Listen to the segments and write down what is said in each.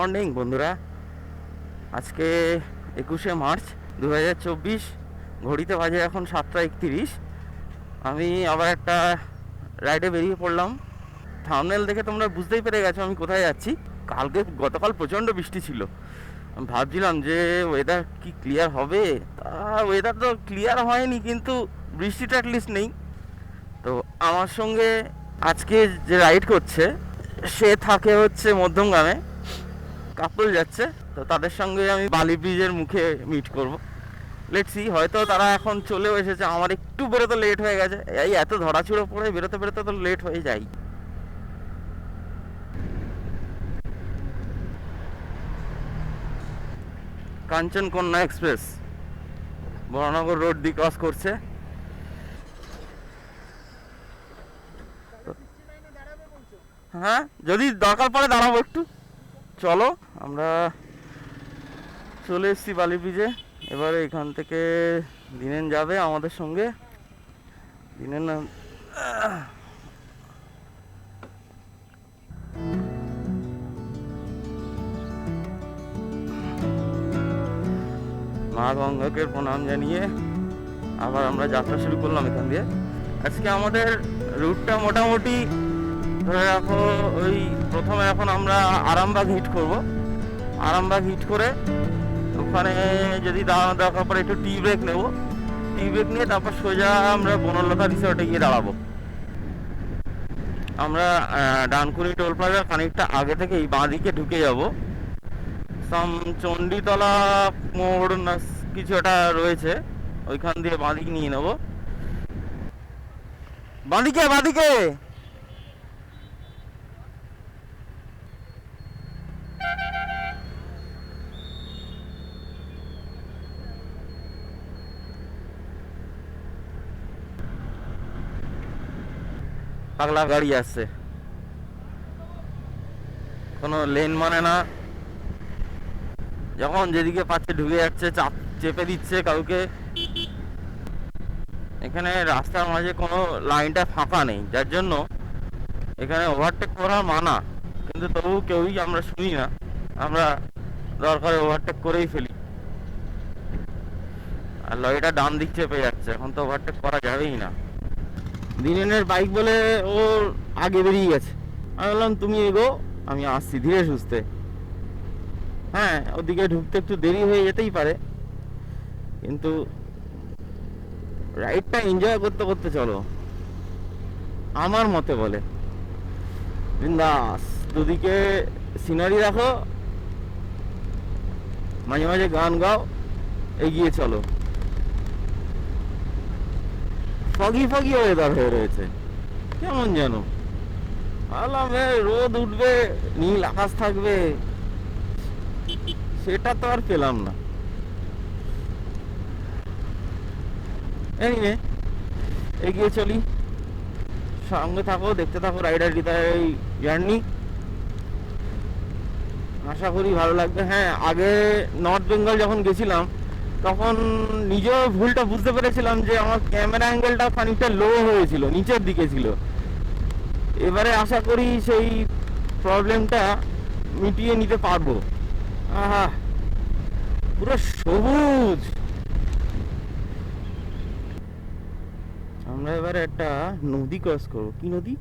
Morning, বন্ধুরা। আজকে একুশে মার্চ দু ঘড়িতে বাজে এখন সাতটা একত্রিশ। আমি আবার একটা রাইডে বেরিয়ে পড়লাম। থামনেল দেখে তোমরা বুঝতেই পেরে গেছো আমি কোথায় যাচ্ছি। কালকে গতকাল প্রচণ্ড বৃষ্টি ছিল। আমি ভাবছিলাম যে ওয়েদার কি ক্লিয়ার হবে? তা ওয়েদার তো ক্লিয়ার হয়নি, কিন্তু বৃষ্টিটা অ্যাটলিস্ট নেই। তো আমার সঙ্গে আজকে যে রাইড করছে, সে থাকে হচ্ছে মধ্যমগ্রামে। কাপল যাচ্ছে তো তাদের সঙ্গে আমি বালি ব্রিজের মুখে মিট করব। লেটসি হয়তো তারা এখন চলেও এসেছে আমার একটু বেরোতে লেট হয়ে গেছে। এই এত ধরাছুড়ো পড়ে বেরোতে বেরোতে তো লেট হয়ে যাই। কাঞ্চন কন্যা এক্সপ্রেস বরানগর রোড দিয়ে ক্রস করছে। হ্যাঁ যদি দরকার পড়ে দাঁড়াবো একটু। চলো, আমরা চলে এসেছি বালি ব্রিজে। এবারে এখান থেকে দিনেন যাবে আমাদের সঙ্গে। দিনেন মা গঙ্গাকে প্রণাম জানিয়ে আবার আমরা যাত্রা শুরু করলাম এখান দিয়ে। আজকে আমাদের রুটটা মোটামুটি ধরে রাখো, ওই প্রথমে এখন আমরা আরামবাগ হিট করব। আরামবাগ হিট করে ওখানে যদি দাঁড়ানো দরকার পড়ে একটু টি ব্রেক নেব। টি ব্রেক নিয়ে তারপর সোজা আমরা বনলতা রিসর্টে গিয়ে দাঁড়াবো। আমরা ডানকুনি টোল প্লাজা খানিকটা আগে থেকে এই বাঁদিকে ঢুকে যাব। সাম চণ্ডীতলা মোড় না কিছু একটা রয়েছে, ওইখান দিয়ে বাঁদিক নিয়ে নেব। বাঁদিকে বাঁদিকে! পাগলা গাড়ি আসছে কোনো লেন মানে না। যখন যেদিকে পাচ্ছে ঢুকে যাচ্ছে, চাপ চেপে দিচ্ছে কাউকে। এখানে রাস্তার মাঝে কোনো লাইনটা ফাঁকা নেই, যার জন্য এখানে ওভারটেক করা মানা। কিন্তু তবু কেউই আমরা শুনি না। আমরা দরকারে ওভারটেক করেই ফেলি। আর লরিটা ডান দিক চেপে যাচ্ছে, এখন তো ওভারটেক করা যাবেই না। দিনের বাইক বলে ওর আগে বেরিয়ে গেছে। আমি বললাম, তুমি এগো, আমি আসছি ধীরে সুস্থে। হ্যাঁ ওদিকে ঢুকতে একটু দেরি হয়ে যেতেই পারে। কিন্তু রাইডটা এনজয় করতে করতে চলো। আমার মতে বলে। বিন্দাস, দুদিকে সিনারি রাখো। মাঝে মাঝে গান গাও, এগিয়ে চলো। ফগি ফগি ওয়েদার হয়ে রয়েছে। কেমন যেন? ভাবলাম রোদ উঠবে, নীল আকাশ থাকবে। সেটা তো আর পেলাম না। এনিওয়ে এগিয়ে চলি। সঙ্গে থাকো, দেখতে থাকো রাইডার হৃদয় এই জার্নি আশা করি ভালো লাগবে। হ্যাঁ আগে নর্থ বেঙ্গল যখন গেছিলাম তখন নিজেও ভুলটা বুঝতে পেরেছিলাম যে আমার ক্যামেরা অ্যাঙ্গেলটা খানিকটা লো হয়েছিল, নিচের দিকে ছিল। এবারে আশা করি সেই প্রবলেমটা মিটিয়ে নিতে পারব। আহা, পুরো সবুজ। আমরা এবারে একটা নদী ক্রস করব। কি নদী?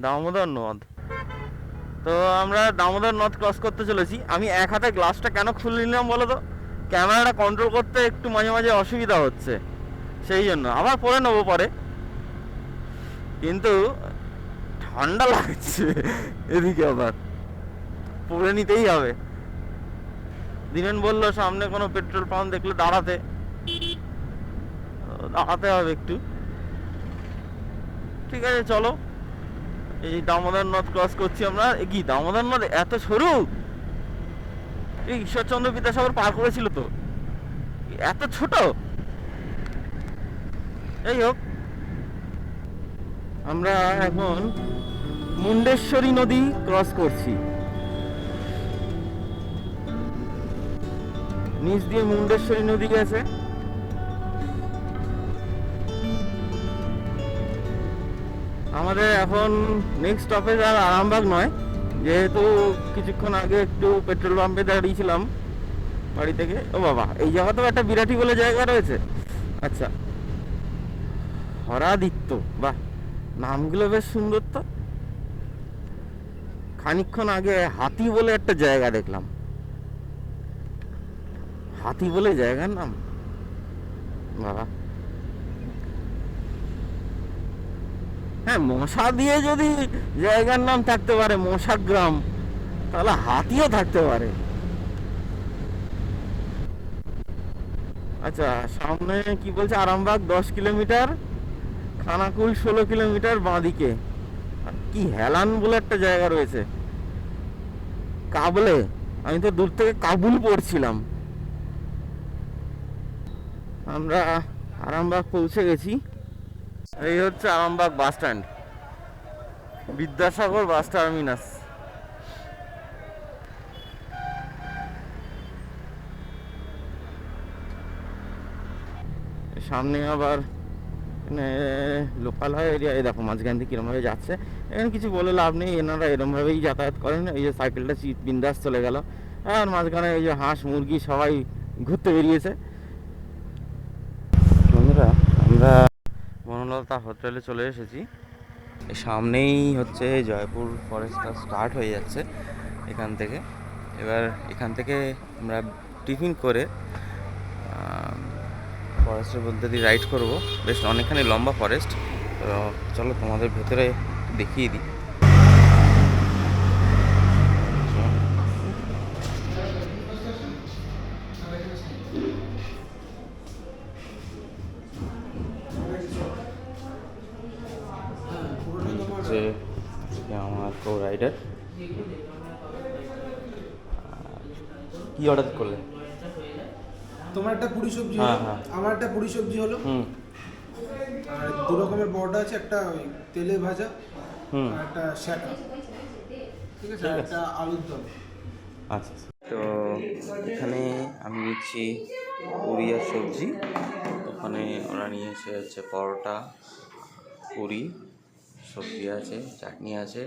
দামোদর নদ। তো আমরা দামোদর নদ ক্রস করতে চলেছি। আমি এক হাতে গ্লাসটা কেন খুলে নিলাম বলো তো? ক্যামেরাটা কন্ট্রোল করতে একটু মাঝে মাঝে অসুবিধা হচ্ছে। সেই জন্য আবার পরে নেব পরে। কিন্তু ঠান্ডা লাগছে এদিকে আবার। পরে নিতেই হবে। দিনেন বলল, সামনে কোনো পেট্রোল পাম্প দেখলে দাঁড়াতে। দাঁড়াতে হবে একটু। ঠিক আছে, চলো। এই দামোদর নদ ক্রস করছি আমরা। কি, দামোদর নদ এত সরু? এই ঈশ্বরচন্দ্র বিদ্যাসাগর পার করেছিল তো। এত ছোট? এই হোক। আমরা এখন মুন্ডেশ্বরী নদী ক্রস করছি। নিচ দিয়ে মুন্ডেশ্বরী নদী গেছে। আমাদের এখন নেক্সট স্টপেজ আর আরামবাগ নয়। যেহেতু কিছুক্ষণ আগে একটু পেট্রোল পাম্পে দাঁড়িয়েছিলাম বাড়ি থেকে। ও বাবা, এই জায়গাতেও একটা বিরাটি বলে জায়গা রয়েছে। আচ্ছা হরাদিত্য, বাহ, নামগুলো বেশ সুন্দর তো। খানিকক্ষণ আগে হাতি বলে একটা জায়গা দেখলাম। হাতি বলে জায়গার নাম? বাবা হ্যাঁ মশা দিয়ে যদি জায়গার নাম থাকতে পারে মশা গ্রাম তাহলে হাতিও থাকতে পারে। আচ্ছা সামনে কি বলছে আরামবাগ, দশ কিলোমিটার, খানাকুল ষোলো কিলোমিটার বাঁদিকে। কি হেলান বলে একটা জায়গা রয়েছে। কাবলে, আমি তো দূর থেকে কাবুল পড়ছিলাম। আমরা আরামবাগ পৌঁছে গেছি। এই হচ্ছে Arambagh bus stand. Vidyasagar bus terminus. সামনে আবার এখানে লোকালয় এরিয়া, এই দেখো মাঝখান থেকে কিরমভাবে যাচ্ছে। এখানে কিছু বলে লাভ নেই, এনারা এরমভাবেই যাতায়াত করেন। এই যে সাইকেলটা বিন্দাস চলে গেল। আর মাঝখানে এই যে হাঁস মুরগি সবাই ঘুরতে বেরিয়েছে বন্ধুরা আমরা বনলতা হোটেলে চলে এসেছি। সামনেই হচ্ছে জয়পুর ফরেস্টটা স্টার্ট হয়ে যাচ্ছে এখান থেকে। এবার এখান থেকে আমরা টিফিন করে ফরেস্টের মধ্যে দিয়ে রাইড করব। বেশ অনেকখানি লম্বা ফরেস্ট তো চলো তোমাদের ভেতরে দেখিয়ে দিই। কি অর্ডার করলে? তোমার একটা পুরি সবজি হ্যাঁ, হলো হ্যাঁ। আমার একটা পুরি সবজি হলো। হুম। আর দু রকমের বড়টা আছে একটা ওই তেলে ভাজা হুম। আর একটা শ্যাকা ঠিক আছে আর একটা আলুর দম। আচ্ছা তো এখানে আমি নিচ্ছি পুরি আর সবজি। ওখানে ওরা নিয়েছে হচ্ছে পরোটা পুরি সবজি আছে, চাটনি আছে।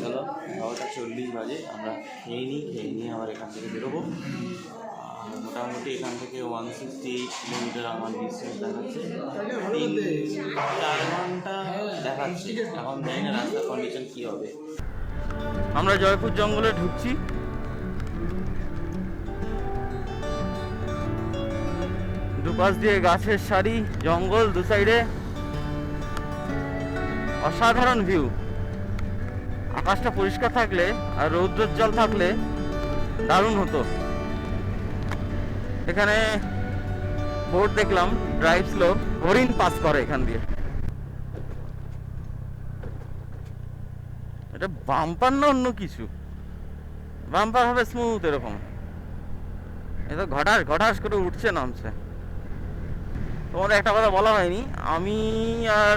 চলো, বারোটা চল্লিশ বাজে, আমরা খেয়ে নিই, খেয়ে নিয়ে আবার এখান থেকে বেরোবো। আর মোটামুটি এখান থেকে ওয়ান সিক্সটি কিলোমিটার আমার ডিস্টেন্স দেখাচ্ছে। তিন, চার ঘণ্টা দেখাচ্ছে। এখন জানি না রাস্তার কন্ডিশন কী হবে। আমরা জয়পুর জঙ্গলে ঢুকছি। দুপাশ দিয়ে গাছের সারি, জঙ্গল দু সাইডে অসাধারণ ভিউ আকাশটা পরিষ্কার থাকলে আর রৌদ্রোজ্জ্বল থাকলে দারুণ হতো। এখানে বোর্ড দেখলাম ড্রাইভ স্লো হরিণ পাস করে এখান দিয়ে। এটা বাম্পার না অন্য কিছু? বাম্পার হবে স্মুথ এরকম। এটা ঘটাস ঘটাস করে উঠছে, নামছে। তোমাদের একটা কথা বলা হয়নি, আমি আর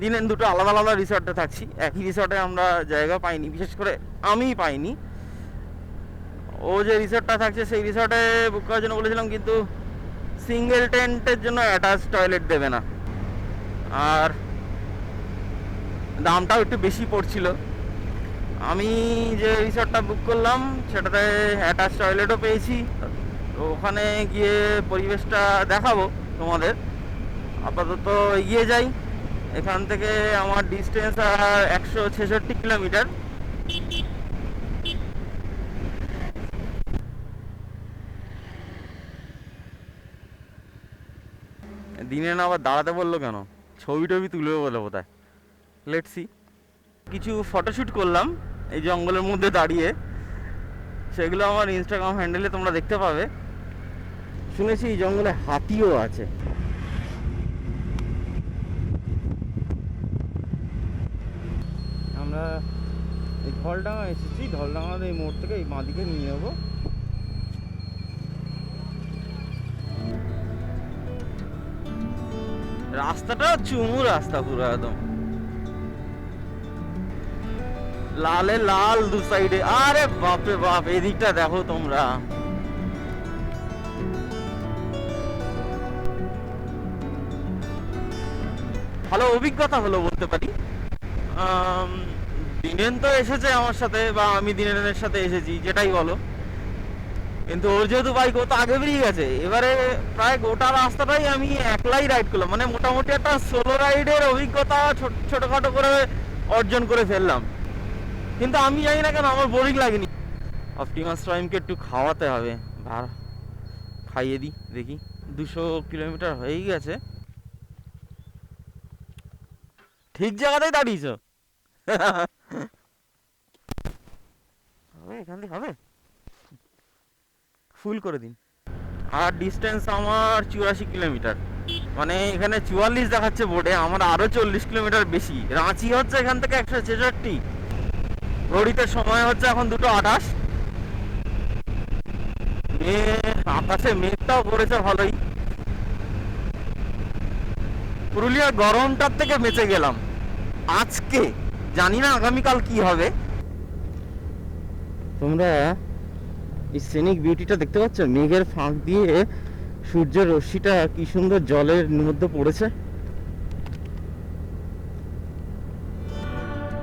দিনের দুটো আলাদা আলাদা রিসর্টে থাকছি। একই রিসর্টে আমরা জায়গা পাইনি, বিশেষ করে আমিই পাইনি। ও যে রিসর্টটা থাকছে, সেই রিসর্টে বুক করার জন্য বলেছিলাম, কিন্তু সিঙ্গেল টেন্টের জন্য অ্যাটাচ টয়লেট দেবে না। আর দামটাও একটু বেশি পড়ছিল। আমি যে রিসর্টটা বুক করলাম, সেটাতে অ্যাটাচ টয়লেটও পেয়েছি। তো ওখানে গিয়ে পরিবেশটা দেখাবো তোমাদের। আপাতত এগিয়ে যাই। এখান থেকে আমার ডিস্টেন্স আর একশো ছেষট্টি কিলোমিটার। দিনে না আবার দাঁড়াতে বলল কেন? ছবি টবি তুলবে বলে বোধ হয় লেটসি কিছু ফটোশ্যুট করলাম এই জঙ্গলের মধ্যে দাঁড়িয়ে। সেগুলো আমার ইনস্টাগ্রাম হ্যান্ডেলে তোমরা দেখতে পাবে। শুনেছি এই জঙ্গলে হাতিও আছে। এই এসেছি এই মোড় থেকে এই বাঁদিকে নিয়ে রাস্তাটা চুমু রাস্তা পুরো একদম। লালে লাল দু সাইডে আরে বাপরে বাপ, এদিকটা দেখো তোমরা। ভালো অভিজ্ঞতা হলো বলতে পারি। দিনেন তো এসেছে আমার সাথে, বা আমি দিনেনের সাথে এসেছি, যেটাই বলো। কিন্তু ওর যেহেতু বাইক ও তো আগে বেরিয়ে গেছে। এবারে প্রায় গোটা রাস্তাটাই আমি একলাই রাইড করলাম। মানে মোটামুটি একটা সোলো রাইডের অভিজ্ঞতা ছোট- ছোটখাটো করে অর্জন করে ফেললাম। কিন্তু আমি জানি না কেন, আমার বোরিং লাগেনি। অপটিমাস প্রাইমকে একটু খাওয়াতে হবে। ভাড়া খাইয়ে দিই দেখি। দুশো কিলোমিটার হয়েই গেছে। ঠিক জায়গাতেই দাঁড়িয়েছ? হবে, এখান থেকে হবে? ফুল করে দিন। আর ডিস্টেন্স আমার চুরাশি কিলোমিটার। মানে এখানে চুয়াল্লিশ দেখাচ্ছে বোর্ডে আমার আরও চল্লিশ কিলোমিটার বেশি। রাঁচি হচ্ছে এখান থেকে একশো ছেষট্টি। ঘড়িতে সময় হচ্ছে এখন দুটো আঠাশ। আকাশে মেঘটাও পড়েছে ভালোই। পুরুলিয়ার গরমটার থেকে বেঁচে গেলাম। আজকে জানি না আগামীকাল কি হবে। তোমরা এই সিনিক বিউটিটা দেখতে পাচ্ছ? মেঘের ফাঁক দিয়ে সূর্যের রশ্মিটা কি সুন্দর জলের মধ্যে পড়েছে।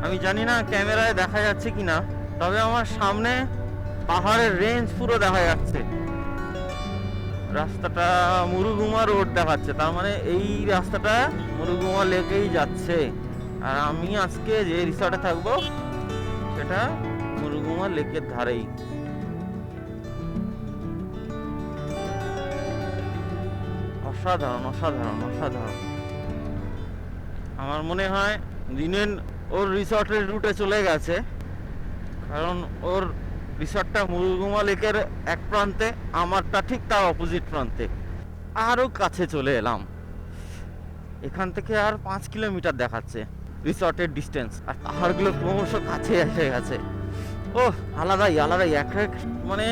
আমি জানি না ক্যামেরায় দেখা যাচ্ছে কিনা তবে আমার সামনে পাহাড়ের রেঞ্জ পুরো দেখা যাচ্ছে। রাস্তাটা মুরুগুমা রোড দেখাচ্ছে তার মানে এই রাস্তাটা মুরুগুমা লেকেই যাচ্ছে। আর আমি আজকে যে রিসর্টে থাকব, সেটা মুরুগুমা লেকের ধারেই। অসাধারণ অসাধারণ অসাধারণ। আমার মনে হয় দিনেন ওর রিসর্টের রুটে চলে গেছে, কারণ ওর রিসর্টটা মুরুগুমা লেকের এক প্রান্তে, আমারটা ঠিক তার অপোজিট প্রান্তে। আরও কাছে চলে এলাম। এখান থেকে আর পাঁচ কিলোমিটার দেখাচ্ছে। রিসর্টের ডিস্টেন্স আর পাহাড়গুলো ক্রমশ কাছে এসে গেছে। ও আলাদাই আলাদাই, এক এক মানে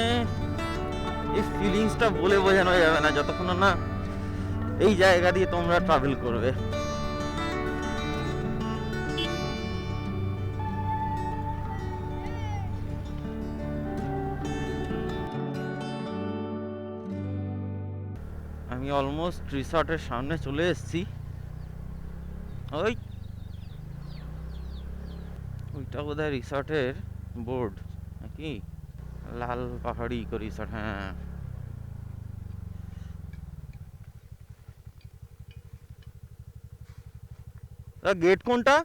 এই ফিলিংসটা বলে বোঝানো যাবে না, যতক্ষণ না এই জায়গা দিয়ে তোমরা ট্রাভেল করবে। আমি অলমোস্ট রিসর্টের সামনে চলে এসেছি। ওই ওইটা বোধহয় রিসর্টের বোর্ড নাকি? লাল পাহাড়ি রিসর্ট হ্যাঁ। গেট কোনটা?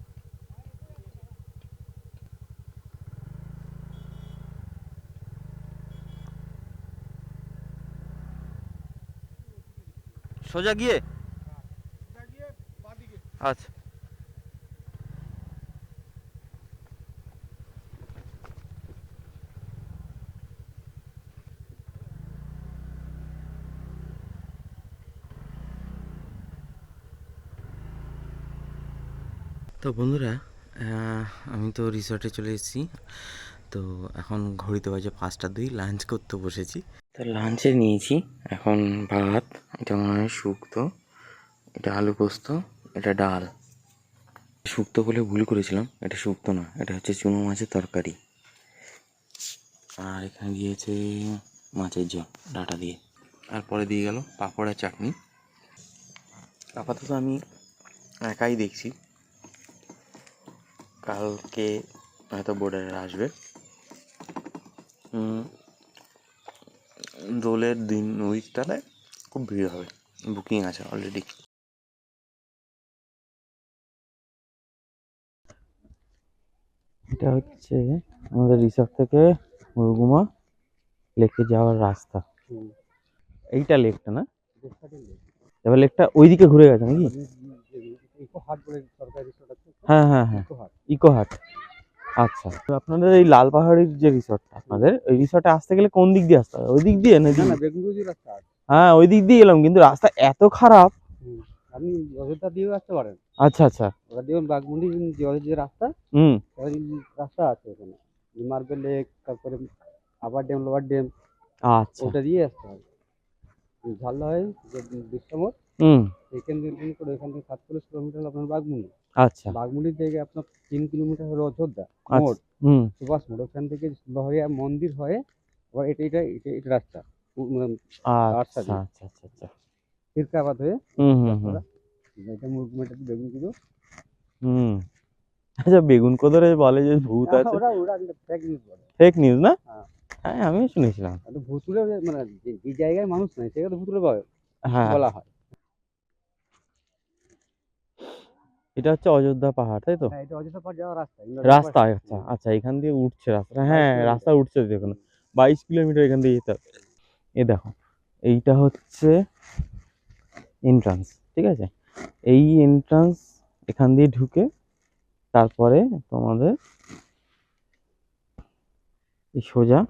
সোজা গিয়ে? আচ্ছা। তো বন্ধুরা আমি তো রিসর্টে চলে এসেছি। তো এখন ঘড়িতে বাজে পাঁচটা দুই, লাঞ্চ করতে বসেছি। তো লাঞ্চে নিয়েছি এখন ভাত, এটা মনে হয় শুক্তো, এটা আলু পোস্ত, এটা ডাল। শুক্তো বলে ভুল করেছিলাম, এটা শুক্তো না, এটা হচ্ছে চুনো মাছের তরকারি। আর এখানে দিয়েছে মাছের জল ডাটা দিয়ে। আর পরে দিয়ে গেল পাঁপড় আর চাটনি। আপাতত আমি একাই দেখছি। কালকে হয়তো বোর্ডারে আসবে হুম, দোলের দিন উইকটাতে খুব ভিড় হবে বুকিং আছে অলরেডি এটা হচ্ছে আমাদের রিসর্ট থেকে মুরগুমা লেকে যাওয়ার রাস্তা এইটা লেকটা না এবার লেকটা ওইদিকে ঘুরে গেছে নাকি হ্যাঁ হ্যাঁ হ্যাঁ ইকো হাট। আচ্ছা। তো আপনাদের এই লাল পাহাড়ির যে রিসর্ট আপনাদের ওই রিসর্টে আসতে গেলে কোন দিক দিয়ে আসতে হবে? ওই দিক দিয়ে না হ্যাঁ ওই দিক দিয়ে এলাম কিন্তু রাস্তা এত খারাপ। আপনি অযোধ্যা দিয়েও আসতে পারেন। আচ্ছা আচ্ছা। ওটা দেখুন বাঘমুন্ডি যে যে রাস্তা হুম। ওই রাস্তা আছে ওখানে। মার্বেল লেক তারপরে আবার ড্যাম লোয়ার ড্যাম। আচ্ছা। ওটা দিয়ে আসতে হবে। ঝালদা হয় যে বিশ্রামত হুম। এখান থেকে করে এখান থেকে সাতচল্লিশ কিলোমিটার আপনার আচ্ছা। আপনার তিন কিলোমিটার হলো অযোধ্যা আচ্ছা। মোড় হুম। সুভাষ মোড়। ওখান থেকে লহরিয়া মন্দির হয়ে আবার এটা এটা এটা এটা রাস্তা। আচ্ছা আচ্ছা, আচ্ছা আচ্ছা আচ্ছা। ফিরকাবাদ হয়ে হুম হুম হুম। এটা মুরগুম বেগুন কুদো। হুম। আচ্ছা বেগুন কোদরে বলে যে ভূত আছে। ফেক নিউজ বলে। ফেক নিউজ না? হ্যাঁ। হ্যাঁ আমিও শুনেছিলাম। ভুতুরে মানে যে যে জায়গায় মানুষ নাই সেখানে ভুতুরে বলে। হ্যাঁ। বলা হয়। এটা হচ্ছে অযোধ্যা পাহাড় তাই তো? হ্যাঁ এটা অযোধ্যা পাহাড় যাওয়ার রাস্তা রাস্তা আচ্ছা আচ্ছা এখান দিয়ে উঠছে রাস্তা। হ্যাঁ রাস্তা উঠছে দেখুন বাইশ কিলোমিটার এখান দিয়ে যেতে হবে। এ দেখো এইটা হচ্ছে এন্ট্রান্স ঠিক আছে? এই এন্ট্রান্স এখান দিয়ে ঢুকে তারপরে তোমাদের এই সোজা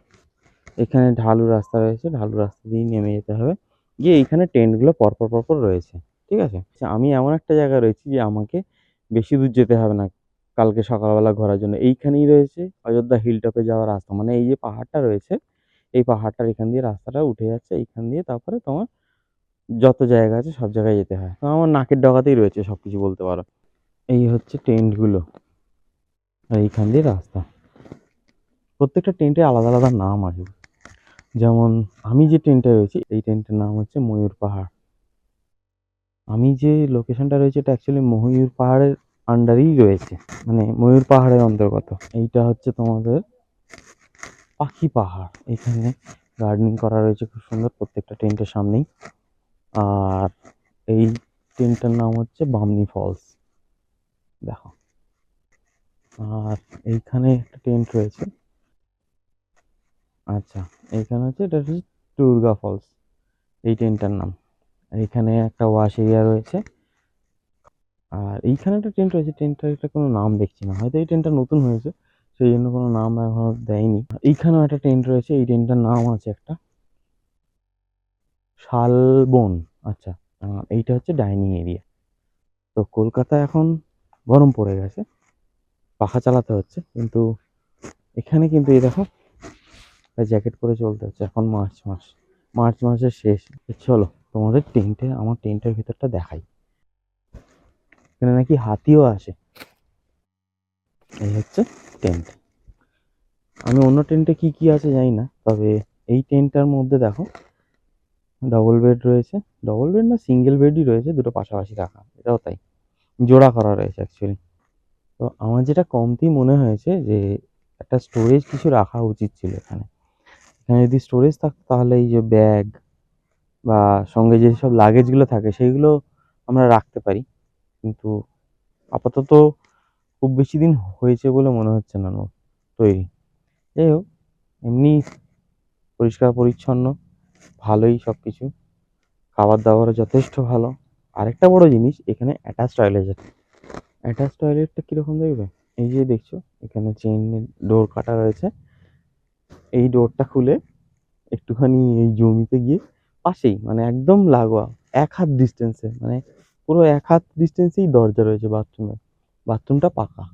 এখানে ঢালু রাস্তা রয়েছে ঢালু রাস্তা দিয়ে নেমে যেতে হবে। গিয়ে এইখানে টেন্টগুলো পরপর পরপর রয়েছে ঠিক আছে? আচ্ছা, আমি এমন একটা জায়গায় রয়েছি যে আমাকে বেশি দূর যেতে হবে না কালকে সকালবেলা ঘোরার জন্য। এইখানেই রয়েছে অযোধ্যা হিল টপে যাওয়ার রাস্তা। মানে এই যে পাহাড়টা রয়েছে, এই পাহাড়টার এখান দিয়ে রাস্তাটা উঠে যাচ্ছে। এইখান দিয়ে তারপরে তোমার যত জায়গা আছে সব জায়গায় যেতে হয়। তো আমার নাকের ডগাতেই রয়েছে সব কিছু বলতে পারো। এই হচ্ছে টেন্টগুলো। আর এইখান দিয়ে রাস্তা। প্রত্যেকটা টেন্টে আলাদা আলাদা নাম আছে। যেমন আমি যে টেন্টে রয়েছি, এই টেন্টের নাম হচ্ছে ময়ূর পাহাড়। আমি যে লোকেশনটা রয়েছে, এটা অ্যাকচুয়ালি ময়ূর পাহাড়ের আন্ডারেই রয়েছে। মানে ময়ূর পাহাড়ের অন্তর্গত। এইটা হচ্ছে তোমাদের পাখি পাহাড়। এখানে গার্ডেনিং করা রয়েছে খুব সুন্দর, প্রত্যেকটা টেন্টের সামনেই। আর এই টেন্টটার নাম হচ্ছে বামনি ফলস দেখো। আর এইখানে একটা টেন্ট রয়েছে। আচ্ছা এইখানে হচ্ছে, এটা হচ্ছে দুর্গা ফলস এই টেন্টটার নাম। এইখানে একটা ওয়াশ এরিয়া রয়েছে। আর এইখানে একটা টেন্ট রয়েছে। টেন্টটার একটা কোনো নাম দেখছি না। হয়তো এই টেন্টটা নতুন হয়েছে, সেই জন্য কোনো নাম এখনও দেয়নি। এইখানেও একটা টেন্ট রয়েছে। এই টেন্টটার নাম আছে একটা শালবন। আচ্ছা এইটা হচ্ছে ডাইনিং এরিয়া তো কলকাতা এখন গরম পড়ে গেছে। পাখা চালাতে হচ্ছে, কিন্তু এখানে কিন্তু এই দেখো জ্যাকেট পরে চলতে হচ্ছে। এখন মার্চ মাস। মার্চ মাসের শেষ। চলো। তোমাদের টেন্টে আমার টেন্টের ভিতরটা দেখাই। এখানে নাকি হাতিও আসে। এই হচ্ছে টেন্ট আমি অন্য টেন্টে কি কি আছে জানি না, তবে এই টেন্টটার মধ্যে দেখো ডবল বেড রয়েছে। ডবল বেড না সিঙ্গেল বেডই রয়েছে, দুটো পাশাপাশি রাখা। এটাও তাই। জোড়া করা রয়েছে অ্যাকচুয়ালি তো আমার যেটা কমতি মনে হয়েছে যে, একটা স্টোরেজ কিছু রাখা উচিত ছিল এখানে। এখানে যদি স্টোরেজ থাকতো, তাহলে এই যে ব্যাগ বা সঙ্গে যেসব লাগেজগুলো থাকে সেইগুলো আমরা রাখতে পারি। কিন্তু আপাতত খুব বেশি দিন হয়েছে বলে মনে হচ্ছে না তৈরি। যাই হোক, এমনি পরিষ্কার, পরিচ্ছন্ন, ভালোই সব কিছু খাবার দাবারও যথেষ্ট ভালো। আরেকটা বড় জিনিস, এখানে অ্যাটাচ টয়লেট আছে। অ্যাটাচ টয়লেটটা কীরকম দেখবে? এই যে দেখছ, এখানে চেইন ডোর কাটা রয়েছে। এই ডোরটা খুলে একটুখানি এই জমিতে গিয়ে পাশেই মানে একদম লাগোয়া, এক হাত ডিস্টেন্সে মানে পুরো এক হাত ডিস্টেন্সেই দরজা রয়েছে বাথরুমের বাথরুমটা পাকা।